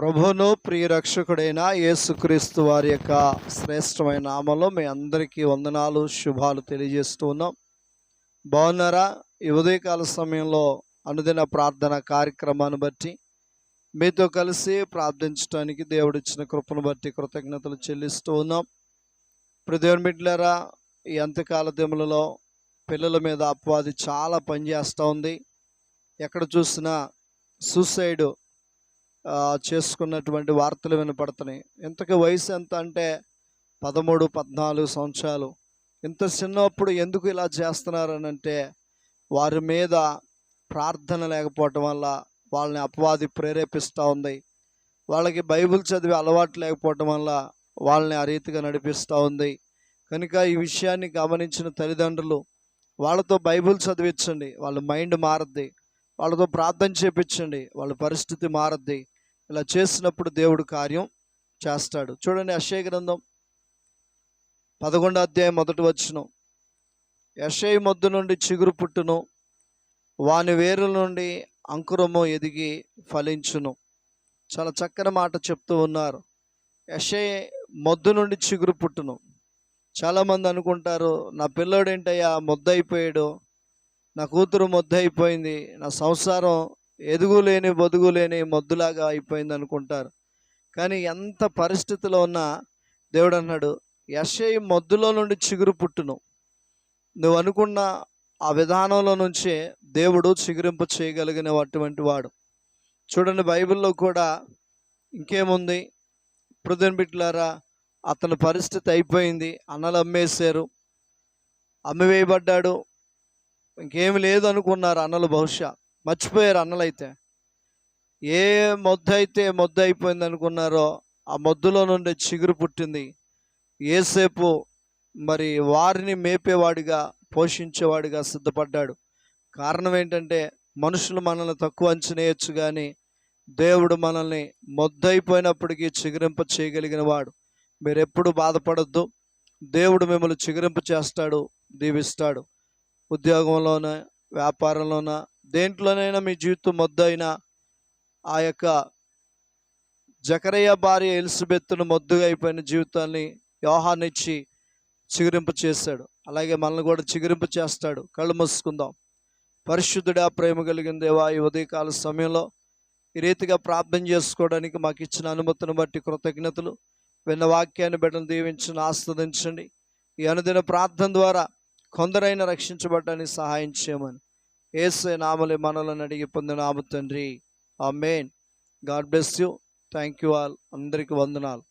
ప్రభును ప్రియరక్షకుడైన యేసుక్రీస్తు వారి యొక్క శ్రేష్టమైన నామంలో మీ అందరికీ వందనాలు శుభాలు తెలియజేస్తూ ఉన్నాం. బాగున్నారా? ఈ ఉదయకాల సమయంలో అనుదిన ప్రార్థన కార్యక్రమాన్ని బట్టి మీతో కలిసి ప్రార్థించడానికి దేవుడిచ్చిన కృపను బట్టి కృతజ్ఞతలు చెల్లిస్తూ ఉన్నాం. ప్రదేవన్ బిడ్లరా ఈ అంత్యకాల దిములలో పిల్లల మీద అపవాది చాలా పనిచేస్తూ ఉంది. ఎక్కడ చూసినా సూసైడ్ చేసుకున్నటువంటి వార్తలు వినపడుతున్నాయి. ఇంతకీ వయసు ఎంత అంటే పదమూడు పద్నాలుగు సంవత్సరాలు. ఇంత చిన్నప్పుడు ఎందుకు ఇలా చేస్తున్నారని అంటే వారి మీద ప్రార్థన లేకపోవటం వల్ల వాళ్ళని అపవాది ప్రేరేపిస్తూ ఉంది. వాళ్ళకి బైబిల్ చదివే అలవాటు లేకపోవటం వల్ల వాళ్ళని ఆ రీతిగా నడిపిస్తూ ఉంది. కనుక ఈ విషయాన్ని గమనించిన తల్లిదండ్రులు వాళ్ళతో బైబిల్ చదివించండి. వాళ్ళ మైండ్ మారద్ది. వాళ్ళతో ప్రార్థన చేపించండి. వాళ్ళ పరిస్థితి మారద్ది. ఇలా చేసినప్పుడు దేవుడు కార్యం చేస్తాడు. చూడండి అక్షయ గ్రంథం పదకొండో అధ్యాయం మొదటి వచ్చును యషయ మొద్దు నుండి చిగురు పుట్టును. వాని వేరుల నుండి అంకురము ఎదిగి ఫలించును. చాలా చక్కని మాట చెప్తూ ఉన్నారు. యషయ మొద్దు నుండి చిగురు పుట్టును. చాలామంది అనుకుంటారు నా పిల్లోడు ఏంటయ్యా మొద్దయిపోయాడు నా కూతురు మొద్దు అయిపోయింది. నా సంసారం ఎదుగులేని బొదుగులేని మొద్దులాగా అయిపోయింది అనుకుంటారు. కానీ ఎంత పరిస్థితిలో ఉన్నా దేవుడు అన్నాడు యశయ్ మొద్దులో నుండి చిగురు పుట్టును. నువ్వు అనుకున్న ఆ విధానంలో నుంచే దేవుడు చిగురింపు చేయగలిగిన అటువంటి వాడు. చూడండి బైబిల్లో కూడా ఇంకేముంది? పృథన్ బిట్లారా అతని పరిస్థితి అయిపోయింది. అన్నలు అమ్మేశారు. అమ్మివేయబడ్డాడు. ఇంకేం లేదు అనుకున్నారు అన్నలు బహుశా. మర్చిపోయారు అన్నలైతే. ఏ మొద్దు అయితే మొద్దు అయిపోయింది అనుకున్నారో ఆ మొద్దులో నుండి చిగురు పుట్టింది. ఏసేపు మరి వారిని మేపేవాడిగా పోషించేవాడిగా సిద్ధపడ్డాడు. కారణం ఏంటంటే మనుషులు మనల్ని తక్కువ అంచనేయచ్చు కానీ దేవుడు మనల్ని మొద్దయిపోయినప్పటికీ చిగురింప చేయగలిగిన వాడు. మీరెప్పుడు బాధపడద్దు. దేవుడు మిమ్మల్ని చిగురింప చేస్తాడు దీవిస్తాడు. ఉద్యోగంలోన వ్యాపారంలోన దేంట్లోనైనా మీ జీవితం మొద్దైనా ఆ యొక్క జకరయ్య భార్య ఎలిసిబెత్తును మొద్దుగా అయిపోయిన జీవితాన్ని యోహాన్నిచ్చి చిగురింపు చేశాడు. అలాగే మనల్ని కూడా చిగురింపు చేస్తాడు. కళ్ళు మూసుకుందాం. పరిశుద్ధుడా ప్రేమ కలిగిన దేవా ఈ ఉదయకాల సమయంలో ఈ రీతిగా ప్రార్థన చేసుకోవడానికి మాకు ఇచ్చిన అనుమతిని బట్టి కృతజ్ఞతలు. విన్న వాక్యాన్ని బిడ్డను దీవించిన ఆస్వాదించండి. ఈ అనుదిన ప్రార్థన ద్వారా కొందరైనా రక్షించబడటానికి సహాయం చేయమని. ఏసే నామలే మనలను అడిగి పొందిన ఆమె తండ్రి. Amen God bless you. Thank you all. అందరికీ వందనాలు.